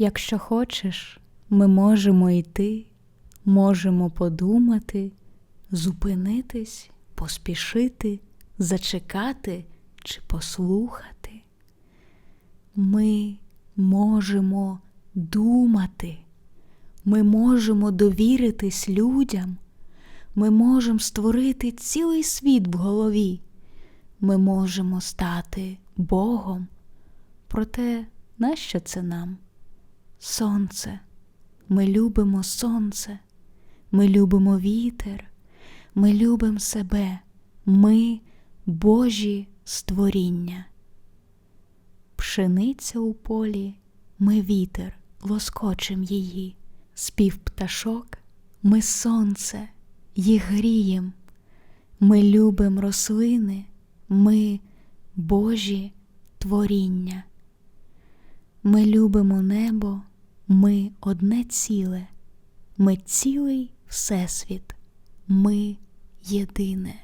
Якщо хочеш, ми можемо йти, можемо подумати, зупинитись, поспішити, зачекати чи послухати. Ми можемо думати, ми можемо довіритись людям, ми можемо створити цілий світ в голові, ми можемо стати Богом. Проте нащо це нам? Сонце, ми любимо сонце, ми любимо вітер, ми любимо себе, ми Божі створіння. Пшениця у полі, ми вітер, лоскочем її, спів пташок, ми сонце, їх грієм, ми любим рослини, ми Божі творіння. Ми любимо небо, ми одне ціле, ми цілий Всесвіт, ми єдине.